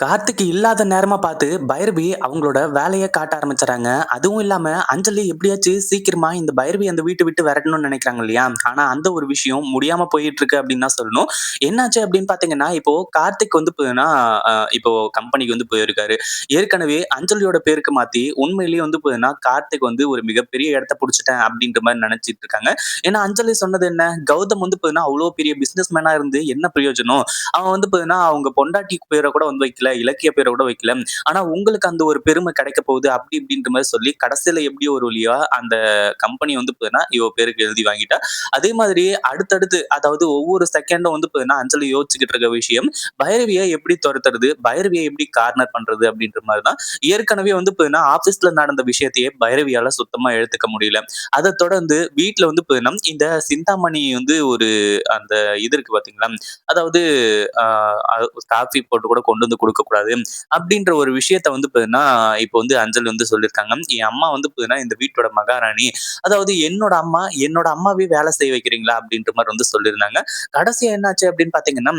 கார்த்திக் இல்லாத நேரமா பார்த்து பைரவி அவங்களோட வேலையை காட்ட ஆரம்பிச்சுறாங்க. அதுவும் இல்லாம அஞ்சலி எப்படியாச்சும் சீக்கிரமா இந்த பைரவி அந்த வீட்டை விட்டு விரட்டணும்னு நினைக்கிறாங்க இல்லையா? ஆனா அந்த ஒரு விஷயம் முடியாம போயிட்டு இருக்கு அப்படின்னு தான் சொல்லணும். என்னாச்சு அப்படின்னு பார்த்தீங்கன்னா, இப்போ கார்த்திக் வந்து பார்த்தீங்கன்னா, இப்போ கம்பெனிக்கு வந்து போயிருக்காரு. ஏற்கனவே அஞ்சலியோட பேருக்கு மாத்தி உண்மையிலேயே வந்து போதுன்னா கார்த்திக் வந்து ஒரு மிகப்பெரிய இடத்த பிடிச்சிட்டேன் அப்படின்ற மாதிரி நினைச்சிட்டு இருக்காங்க. ஏன்னா அஞ்சலி சொன்னது என்ன? கௌதம் வந்து போதுன்னா அவ்வளோ பெரிய பிசினஸ் மேனா இருந்து என்ன பிரயோஜனம்? அவன் வந்து போதுன்னா அவங்க பொண்டாட்டி பேரை கூட வந்து வைக்கல. இலக்கிய பேர கூட வைக்கல. ஆனா உங்களுக்கு அந்த ஒரு பெருமை கிடைக்க போகுது அப்படி இப்படின்ற மாதிரி சொல்லி கடைசியில எப்படி ஒரு வழியா அந்த கம்பெனி வந்து போதுன்னா இவ பேருக்கு எழுதி வாங்கிட்டா. அதே மாதிரி அடுத்தடுத்து அதாவது ஒவ்வொரு செகண்டும் வந்து போதுன்னா அஞ்சலி யோசிச்சுக்கிட்டு இருக்க விஷயம், பைரவியை எப்படி துரத்துறது பைரவியை எப்படி கார்னர் பண்றது? அப்படின்ற மாதிரி தான். ஏற்கனவே வந்து போதுன்னா ஆபீஸ்ல நடந்த விஷயத்தையே பைரவியால சுத்தமா எடுத்துக்க முடியல. அதை தொடர்ந்து வீட்டுல வந்து போதுன்னா இந்த சிந்தாமணி வந்து ஒரு அந்த இது இருக்கு பாத்தீங்களா அதாவது காஃபி போட்டு கூட கொண்டு வந்து குடுக்கக்கூடாது. அப்படின்ற ஒரு விஷயத்த வந்து பார்த்தீங்கன்னா, இப்போ வந்து அஞ்சல் வந்து சொல்லியிருக்காங்க. என் அம்மா வந்து பார்த்தீங்கன்னா, இந்த வீட்டோட மகாராணி. அதாவது என்னோட அம்மா, என்னோட அம்மாவே வேலை செய்ய வைக்கிறீங்களா? அப்படின்ற மாதிரி வந்து சொல்லியிருந்தாங்க. கடைசியா என்னாச்சு அப்படின்னு பார்த்தீங்கன்னா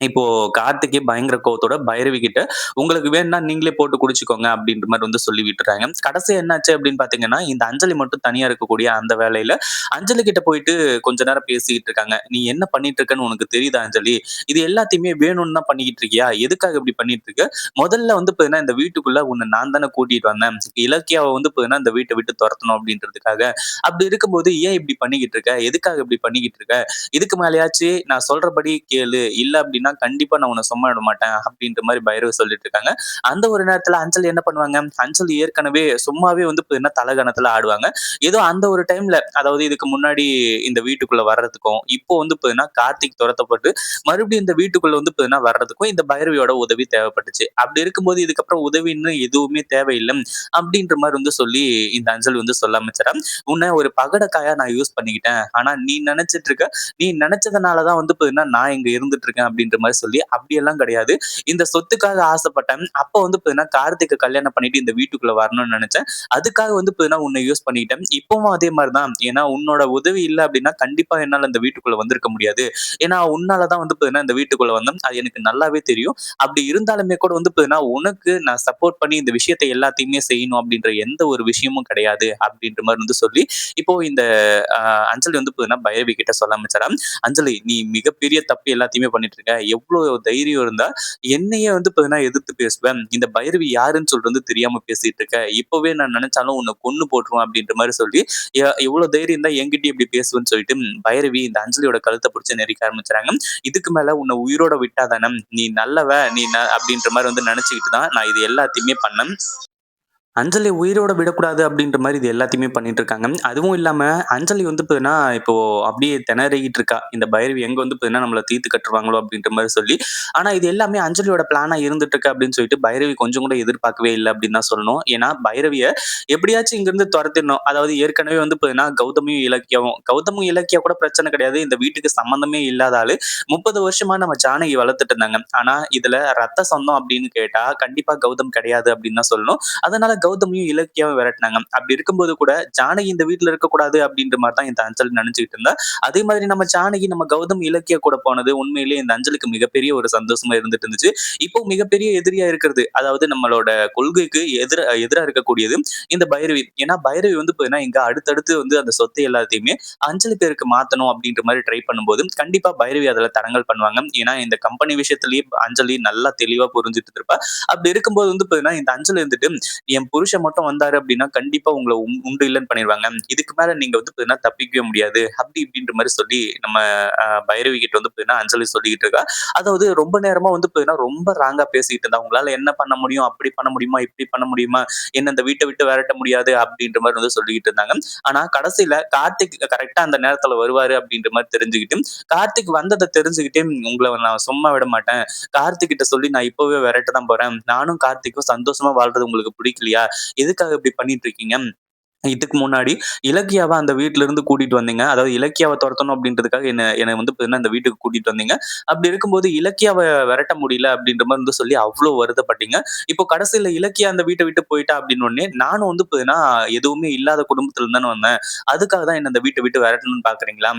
இப்போ கார்த்திக்கே பயங்கர கோவத்தோட பைரவி கிட்ட, "உங்களுக்கு வேணா நீங்களே போட்டு குடிச்சுக்கோங்க" அப்படின்ற மாதிரி வந்து சொல்லி விட்டுறாங்க கடைசி என்னாச்சு அப்படின்னு பார்த்தீங்கன்னா, இந்த அஞ்சலி மட்டும் தனியா இருக்கக்கூடிய அந்த வேலையில, அஞ்சலி கிட்ட போயிட்டு கொஞ்ச நேரம் பேசிக்கிட்டு இருக்காங்க. "நீ என்ன பண்ணிட்டு இருக்கன்னு உனக்கு தெரியுதா அஞ்சலி? இது எல்லாத்தையுமே வேணும்னு தான் பண்ணிக்கிட்டு இருக்கியா? எதுக்காக இப்படி பண்ணிட்டு இருக்க? முதல்ல வந்து பார்த்தீங்கன்னா, இந்த வீட்டுக்குள்ள உன்னை நான் தானே கூட்டிட்டு வந்தேன். இலக்கியாவை வந்து பாத்தீங்கன்னா இந்த வீட்டை விட்டு துரத்தணும் அப்படின்றதுக்காக. அப்படி இருக்கும்போது ஏன் இப்படி பண்ணிக்கிட்டு இருக்க? எதுக்காக இப்படி பண்ணிக்கிட்டு இருக்க? இதுக்கு மேலேயாச்சு நான் சொல்றபடி கேளு. இல்ல அப்படின்னா அப்படின்னா கண்டிப்பா நான் உன்னை சும்மா விட மாட்டேன் அப்படின்ற மாதிரி பைரவ சொல்லிட்டு இருக்காங்க. அந்த ஒரு நேரத்துல அஞ்சல் என்ன பண்ணுவாங்க, அஞ்சல் ஏற்கனவே சும்மாவே வந்து பார்த்தீங்கன்னா தலகணத்துல ஆடுவாங்க. ஏதோ அந்த ஒரு டைம்ல அதாவது இதுக்கு முன்னாடி இந்த வீட்டுக்குள்ள வர்றதுக்கும், இப்போ வந்து பார்த்தீங்கன்னா கார்த்திக் துரத்தப்பட்டு மறுபடியும் இந்த வீட்டுக்குள்ள வந்து பார்த்தீங்கன்னா வர்றதுக்கும் இந்த பைரவியோட உதவி தேவைப்பட்டுச்சு. அப்படி இருக்கும்போது இதுக்கப்புறம் உதவின்னு எதுவுமே தேவையில்லை அப்படின்ற மாதிரி வந்து சொல்லி இந்த அஞ்சல் வந்து சொல்ல ஆரம்பிச்சுறா. உன்னை ஒரு பகடக்காயா நான் யூஸ் பண்ணிக்கிட்டேன். ஆனா நீ நினைச்சிட்டு இருக்க, நீ நினைச்சதுனாலதான் வந்து பார்த்தீங்கன்னா நான் இங்க இருந்துட்டு இருக்கேன் அப்படின்ற மாரி சொல்லி, அப்படியெல்லாம் கிடையாது. இந்த சொத்துக்காக ஆசைப்பட்டேன். அப்போ வந்து பார்த்தீங்கன்னா, கார்த்திகை கல்யாணம் பண்ணிட்டு இந்த வீட்டுக்குள்ள வரணும்னு நினைச்சேன் அதுக்காக வந்து பார்த்தீங்கன்னா, உன்னை யூஸ் பண்ணிக்கிட்டேன். இப்பவும் அதே மாதிரி தான். ஏன்னா, உன்னோட உதவி இல்ல அப்படின்னா, கண்டிப்பா என்னால இந்த வீட்டுக்குள்ள வந்திருக்க முடியாது. ஏன்னா, உன்னால தான் வந்து பார்த்தீங்கன்னா, இந்த வீட்டுக்குள்ள வந்தேன். அது எனக்கு நல்லாவே தெரியும். அப்படி இருந்தாலுமே கூட வந்து பார்த்தீங்கன்னா, உனக்கு நான் சப்போர்ட் பண்ணி இந்த விஷயத்தை எல்லாத்தையுமே செய்யணும் அப்படின்ற எந்த ஒரு விஷயமும் கிடையாது. அப்படின்ற மாதிரி வந்து சொல்லி, இப்போ இந்த அஞ்சலி வந்து பார்த்தீங்கன்னா, பயவி கிட்ட சொல்ல ஆரம்பிச்சாராம். "அஞ்சலி, நீ மிகப்பெரிய தப்பு எல்லாத்தையுமே பண்ணிட்டு இருக்க. எவ்வளோ தைரியம் இருந்தா என்னையே வந்து பார்த்தீங்கன்னா எதிர்த்து பேசுவேன். இந்த பைரவி யாருன்னு சொல்லிட்டு வந்து தெரியாம பேசிட்டு இருக்க. இப்பவே நான் நினைச்சாலும் உன்னை கொண்டு போட்டுருவேன் அப்படின்ற மாதிரி சொல்லி, எ தைரியம் இருந்தா என்கிட்டயும் இப்படி பேசுவேன்னு சொல்லிட்டு பைரவி இந்த அஞ்சலியோட கழுத்தை பிடிச்சி நெரிக்க ஆரம்பிச்சுறாங்க. இதுக்கு மேல உன்னை உயிரோட விட்டா தானே, நீ நல்லவ, நீ அப்படின்ற மாதிரி வந்து நினைச்சுக்கிட்டு தான் நான் இது எல்லாத்தையுமே பண்ணேன். அஞ்சலி உயிரோட விடக்கூடாது அப்படின்ற மாதிரி இது எல்லாத்தையுமே பண்ணிட்டு இருக்காங்க. அதுவும் இல்லாம அஞ்சலி வந்து பார்த்தீங்கன்னா, இப்போ அப்படியே திணறிக்கிட்டு இருக்கா. இந்த பைரவி எங்க வந்து பார்த்தீங்கன்னா, நம்மள தீர்த்து கட்டுருவாங்களோ அப்படின்ற மாதிரி சொல்லி. ஆனா இது எல்லாமே அஞ்சலியோட பிளானா இருந்துட்டு இருக்கு அப்படின்னு சொல்லிட்டு பைரவி கொஞ்சம் கூட எதிர்பார்க்கவே இல்லை அப்படின்னு தான் சொல்லணும். ஏன்னா பைரவிய எப்படியாச்சும் இங்கிருந்து துரத்திடணும் அதாவது ஏற்கனவே வந்து பார்த்தீங்கன்னா, கௌதமியும் இலக்கியமும் கௌதமும் இலக்கியா கூட பிரச்சனை கிடையாது. இந்த வீட்டுக்கு சம்மந்தமே இல்லாத ஆளு. 30 வருஷமா நம்ம ஜானகி வளர்த்துட்டு இருந்தாங்க. ஆனா இதுல ரத்த சொந்தம் அப்படின்னு கேட்டா, கண்டிப்பா கௌதம் கிடையாது அப்படின்னு தான் சொல்லணும். அதனால கௌதமியும் இலக்கியாவும் விரட்டினாங்க அப்படி இருக்கும்போது கூட ஜானகி இந்த வீட்ல இருக்கக்கூடாது அப்படின்ற மாதிரி தான் இந்த அஞ்சலி நினைச்சுக்கிட்டு இருந்தா. அதே மாதிரி நம்ம ஜானகி நம்ம கௌதம் இலக்கியா கூட போனது உண்மையிலேயே இந்த அஞ்சலுக்கு மிகப்பெரிய ஒரு சந்தோஷமா இருந்துட்டு இருந்துச்சு. இப்போ மிகப்பெரிய எதிரியா இருக்கிறது. அதாவது நம்மளோட கொள்கைக்கு எதிர எதிரா இருக்கக்கூடியது இந்த பைரவி. ஏன்னா பைரவி வந்து பாத்தீங்கன்னா இங்க அடுத்தடுத்து வந்து அந்த சொத்து எல்லாத்தையுமே அஞ்சலி பேருக்கு மாத்தணும் அப்படின்ற மாதிரி ட்ரை பண்ணும்போது, கண்டிப்பா பைரவி அதுல தடங்கல் பண்ணுவாங்க. ஏன்னா இந்த கம்பெனி விஷயத்திலேயே அஞ்சலி நல்லா தெளிவா புரிஞ்சுட்டு இருப்பா. அப்படி இருக்கும்போது வந்து பாத்தீங்கன்னா இந்த அஞ்சலி வந்துட்டு என் புருஷன் மட்டும் வந்தாரு அப்படின்னா, கண்டிப்பா உங்களை உண் உண்டு இல்லைன்னு பண்ணிருவாங்க. இதுக்கு மேல நீங்க வந்து பார்த்தீங்கன்னா தப்பிக்கவே முடியாது. அப்படி இப்படின்ற மாதிரி சொல்லி நம்ம பைரவி கிட்ட வந்து பார்த்தீங்கன்னா, அஞ்சலி சொல்லிக்கிட்டு இருக்கா. அதாவது ரொம்ப நேரமா வந்து பார்த்தீங்கன்னா, ரொம்ப ராங்கா பேசிட்டு இருந்தா. உங்களால என்ன பண்ண முடியும்? அப்படி பண்ண முடியுமா? இப்படி பண்ண முடியுமா? என்ன இந்த வீட்டை விட்டு விரட்ட முடியாது அப்படின்ற மாதிரி வந்து சொல்லிக்கிட்டு இருந்தாங்க. ஆனா கடைசியில கார்த்திக் கரெக்டா அந்த நேரத்துல வருவாரு அப்படின்ற மாதிரி தெரிஞ்சுக்கிட்டு, கார்த்திக் வந்ததை தெரிஞ்சுக்கிட்டே உங்களை நான் சும்மா விட மாட்டேன். கார்த்திக் கிட்ட சொல்லி நான் இப்பவே விரட்ட தான் போறேன். நானும் கார்த்திக்கும் சந்தோஷமா வாழ்றது உங்களுக்கு பிடிக்கலையா? எதுக்காக இப்படி பண்ணிட்டு இருக்கீங்க? இதுக்கு முன்னாடி இலக்கியாவை அந்த வீட்டுல இருந்து கூட்டிட்டு வந்தீங்க. அதாவது இலக்கியாவை துரத்தணும் அப்படின்றதுக்காக என்ன என்ன வந்து பார்த்தீங்கன்னா இந்த வீட்டுக்கு கூட்டிட்டு வந்தீங்க. அப்படி இருக்கும்போது இலக்கியாவை விரட்ட முடியல அப்படின்ற மாதிரி வந்து சொல்லி அவ்வளோ வருத்தப்பட்டீங்க. இப்போ கடைசியில் இலக்கியா அந்த வீட்டை விட்டு போயிட்டா அப்டின்னோனே, நானும் வந்து பார்த்தீங்கன்னா எதுவுமே இல்லாத குடும்பத்துல இருந்தானே வந்தேன். அதுக்காக தான் என்ன இந்த வீட்டை விட்டு விரட்டணும்னு பாக்குறீங்களா?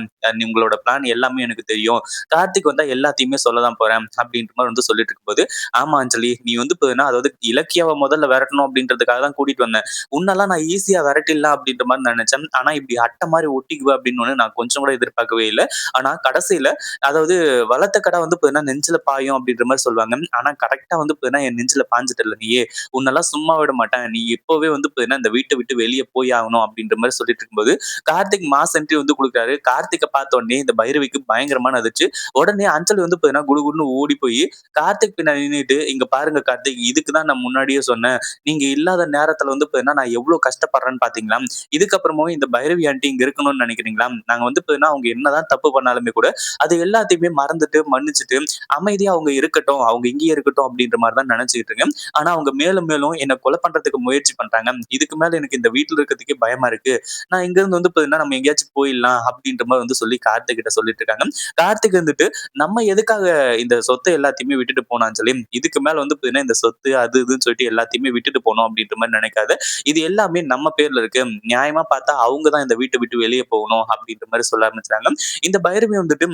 உங்களோட பிளான் எல்லாமே எனக்கு தெரியும். கார்த்திக் வந்தா எல்லாத்தையுமே சொல்ல தான் போறேன். அப்படின்ற மாதிரி வந்து சொல்லிட்டு இருக்கும்போது, ஆமா அஞ்சலி நீ வந்து பார்த்தீங்கன்னா அதாவது இலக்கியாவை முதல்ல விரட்டணும் அப்படின்றதுக்காக தான் கூட்டிட்டு வந்தேன். உன்னெல்லாம் நான் ஈஸியா கட்டிடலாம் அப்படின்ற மாதிரி நினைச்சேன் ஆனா இப்படி அட்டை மாதிரி ஒட்டிக்குவ அப்படின்னு நான் கொஞ்சம் கூட எதிர்பார்க்கவே இல்லை ஆனா கடைசியில அதாவது வளர்த்த கடை வந்து பார்த்தீங்கன்னா நெஞ்சில பாயும் அப்படின்ற மாதிரி சொல்லுவாங்க. ஆனா கரெக்டா வந்து பாத்தீங்கன்னா, என் நெஞ்சில பாஞ்சுட்டல்ல நீயே உன்னெல்லாம் சும்மா விட மாட்டேன். நீ இப்பவே வந்து பாத்தீங்கன்னா, இந்த வீட்டை விட்டு வெளியே போய் ஆகணும் அப்படின்ற மாதிரி சொல்லிட்டு இருக்கும்போது, கார்த்திக் மாஸ் என்ட்ரி வந்து கொடுக்குறாரு கார்த்திகை பார்த்த உடனே இந்த பைரவிக்கு பயங்கரமான அதிர்ச்சி. உடனே அஞ்சலி வந்து பாத்தீங்கன்னா, குடுகுடுன்னு ஓடி போய் கார்த்திக் பின்னாடி நின்னுட்டு, "இங்க பாருங்க கார்த்திக் இதுக்கு தான் நான் முன்னாடியே சொன்னேன். நீங்க இல்லாத நேரத்துல வந்து பாத்தீங்கன்னா, நான் எவ்வளவு கஷ்டப்படுறேன்னு பாத்தீங்களா? இதுக்கப்புறமும் இந்த பைரவி ஆண்டி இங்க இருக்கணும்னு நினைக்கிறீங்களா நாங்க வந்து பாத்தீங்கன்னா, அவங்க என்னதான் தப்பு பண்ணாலுமே கூட, அது எல்லாத்தையுமே மறந்துட்டு, மன்னிச்சுட்டு, அமைதியா அவங்க இருக்கட்டும். அவங்க இங்கேயே இருக்கட்டும் அப்படின்ற மாதிரி தான் நெனச்சுக்கிட்டு இருக்கேன். ஆனா அவங்க மேலும் மேலும் என்ன கொலை பண்றதுக்கு முயற்சி பண்றாங்க. இதுக்கு மேல எனக்கு இந்த வீட்டுல இருக்கிறதுக்கே பயமா இருக்கு. நான் இங்க இருந்து வந்து பாத்தீங்கன்னா, நம்ம எங்கேயாச்சும் போயிடலாம் அப்படின்ற மாதிரி வந்து சொல்லி கார்த்திக் கிட்ட சொல்லிட்டு இருக்காங்க. கார்த்திக் வந்துட்டு, நம்ம எதுக்காக இந்த சொத்தை எல்லாத்தையுமே விட்டுட்டு போனான்னு சொல்லி இதுக்கு மேல வந்து பாத்தீங்கன்னா, இந்த சொத்து அது இதுன்னு சொல்லிட்டு எல்லாத்தையுமே விட்டுட்டு போனோம் அப்படின்ற மாதிரி நினைக்காது இது எல்லாமே நம்ம பேர்ல இருக்கு. நியாயமா பார்த்தா அவங்க தான் இந்த வீட்டை விட்டு வெளியே போகணும் அப்படின்ற மாதிரி சொல்ல ஆரம்பிச்சாங்க இந்த பைரவி வந்துட்டு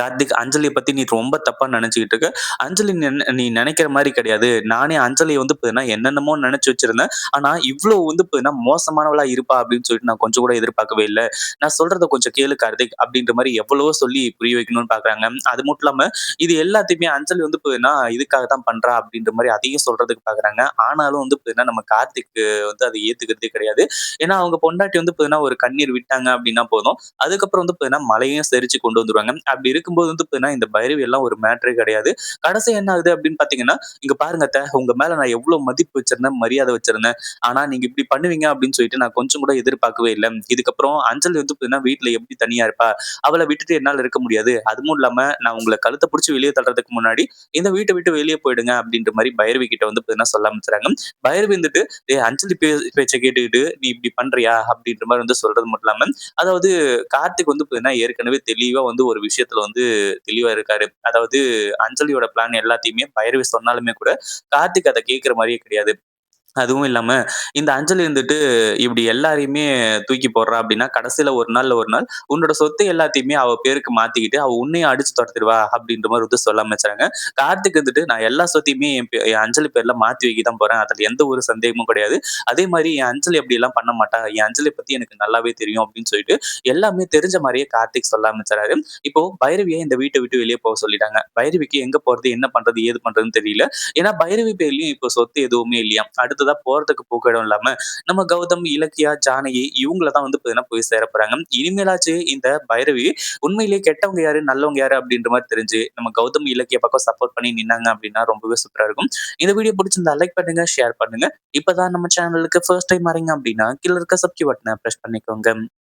கார்த்திக் அஞ்சலியை பத்தி நீ ரொம்ப தப்பா நினைச்சுக்கிட்டு இருக்க. அஞ்சலி நீ நினைக்கிற மாதிரி கிடையாது. நானே அஞ்சலி வந்து என்னென்னமோ நினைச்சு வச்சிருந்தேன். ஆனா இவ்வளவு வந்து பாத்தீங்கன்னா, மோசமானவளா இருப்பா அப்படின்னு சொல்லிட்டு நான் கொஞ்சம் கூட எதிர்பார்க்கவே இல்லை நான் சொல்றத கொஞ்சம் கேளு கார்த்திக் அப்படின்ற மாதிரி எவ்வளவோ சொல்லி புரிய வைக்கணும்னு பாக்குறாங்க. அது மட்டும் இல்லாம இது எல்லாத்தையுமே அஞ்சலி வந்து பாத்தீங்கன்னா, இதுக்காக தான் பண்றா அப்படின்ற மாதிரி அதையும் சொல்றதுக்கு பாக்குறாங்க. ஆனாலும் வந்து பாத்தீங்கன்னா, நம்ம கார்த்திக் வந்து அதை ஏத்துக்கிறதே கிடையாது. ஏன்னா அவங்க பொண்டாட்டி வந்து பாத்தீங்கன்னா, ஒரு கண்ணீர் விட்டாங்க அப்படின்னா போதும். அதுக்கப்புறம் வந்து பாத்தீங்கன்னா, மலையும் செரிச்சு கொண்டு வந்துருவாங்க. அப்படி இருக்கும்போது வந்து பாத்தீங்கன்னா, இந்த பைரவி எல்லாம் ஒரு மேட்டரே கிடையாது. கடைசி என்ன ஆகுது அப்படின்னு பாத்தீங்கன்னா, "இங்க பாருங்க உங்க மேல நான் எவ்ளோ மதிப்பு வச்சிருந்தேன், மரியாதை வச்சிருந்தேன். ஆனா நீங்க இப்படி பண்ணுவீங்க அப்படின்னு சொல்லிட்டு நான் கொஞ்சம் கூட எதிர்பார்க்கவே இல்ல. இதுக்கப்புறம் அஞ்சல் வந்து பாத்தீங்கன்னா, வீட்டுல எப்படி தனியா இருப்பா? அவளை விட்டுட்டு என்னால இருக்க முடியாது. அதுவும் இல்லாம நான் உங்கள கழுத்த புடிச்சு வெளிய தள்ளுறதுக்கு முன்னாடி, இந்த வீட்டை விட்டு வெளியே போயிடுங்க" அப்படின்ற மாதிரி பைரவி கிட்ட வந்து பாத்தீங்கன்னா சொல்ல ஆரம்பிச்சுறாங்க. பைரவி வந்துட்டு, "டேய் அஞ்சலி பேச்சை பேச்ச கேட்டுக்கிட்டு நீ இப்படி பண்றியா?" அப்படின்ற மாதிரி வந்து சொல்றது மட்டும் இல்லாம, அதாவது கார்த்திக் வந்து பாத்தீங்கன்னா, ஏற்கனவே தெளிவா வந்து ஒரு விஷயத்துல வந்து தெளிவா இருக்காரு. அதாவது அஞ்சலியோட பிளான் எல்லாத்தையுமே பைரவி சொன்னாலுமே கூட, கார்த்திக் அதை கேட்கிற மாதிரியே கிடையாது. அதுவும் இல்லாம இந்த அஞ்சல் இருந்துட்டு இப்படி எல்லாரையுமே தூக்கி போடுறா அப்படின்னா கடைசியில ஒரு நாள்ல ஒரு நாள் உன்னோட சொத்து எல்லாத்தையுமே அவ பேருக்கு மாத்திக்கிட்டு, அவ உன்னையும் அடிச்சு துரத்திடுவா அப்படின்ற மாதிரி வந்து சொல்ல ஆரம்பிச்சாங்க கார்த்திக் வந்துட்டு, நான் எல்லா சொத்தையுமே என் அஞ்சலி பேர்ல மாத்தி வைக்க தான் போறேன். அதுல எந்த ஒரு சந்தேகமும் கிடையாது. அதே மாதிரி என் அஞ்சலி எல்லாம் பண்ண மாட்டா. என் அஞ்சலி பத்தி எனக்கு நல்லாவே தெரியும் அப்படின்னு சொல்லிட்டு, எல்லாமே தெரிஞ்ச மாதிரியே கார்த்திக் சொல்ல ஆரம்பிச்சாரு இப்போ பைரவியை இந்த வீட்டை விட்டு வெளியே போக சொல்லிட்டாங்க. பைரவிக்கு எங்க போறது? என்ன பண்றது? ஏது பண்றதுன்னு தெரியல. ஏன்னா பைரவி பேர்லயும் இப்போ சொத்து எதுவுமே இல்லையா அடுத்து போறதுக்கு போகிறதுக்கு இடம் இல்லாம, நம்ம கௌதம், இலக்கியா, ஜானகி இவங்கள தான் வந்து பாத்தீங்கன்னா போய் சேர போறாங்க. இனிமேலாச்சு இந்த பைரவி உண்மையிலேயே கெட்டவங்க யாரு? நல்லவங்க யாரு? அப்படின்ற மாதிரி தெரிஞ்சு, நம்ம கௌதம், இலக்கிய பக்கம் சப்போர்ட் பண்ணி நின்னாங்க அப்படின்னா ரொம்பவே சூப்பரா இருக்கும். இந்த வீடியோ பிடிச்சிருந்தா லைக் பண்ணுங்க, ஷேர் பண்ணுங்க. இப்போதான் நம்ம சேனலுக்கு ஃபர்ஸ்ட் டைம் வரீங்க அப்படின்னா கீழ இருக்க சப்ஸ்கிரைப் பட்டனை ப்ரெஸ் பண்ணிக்கோங்க.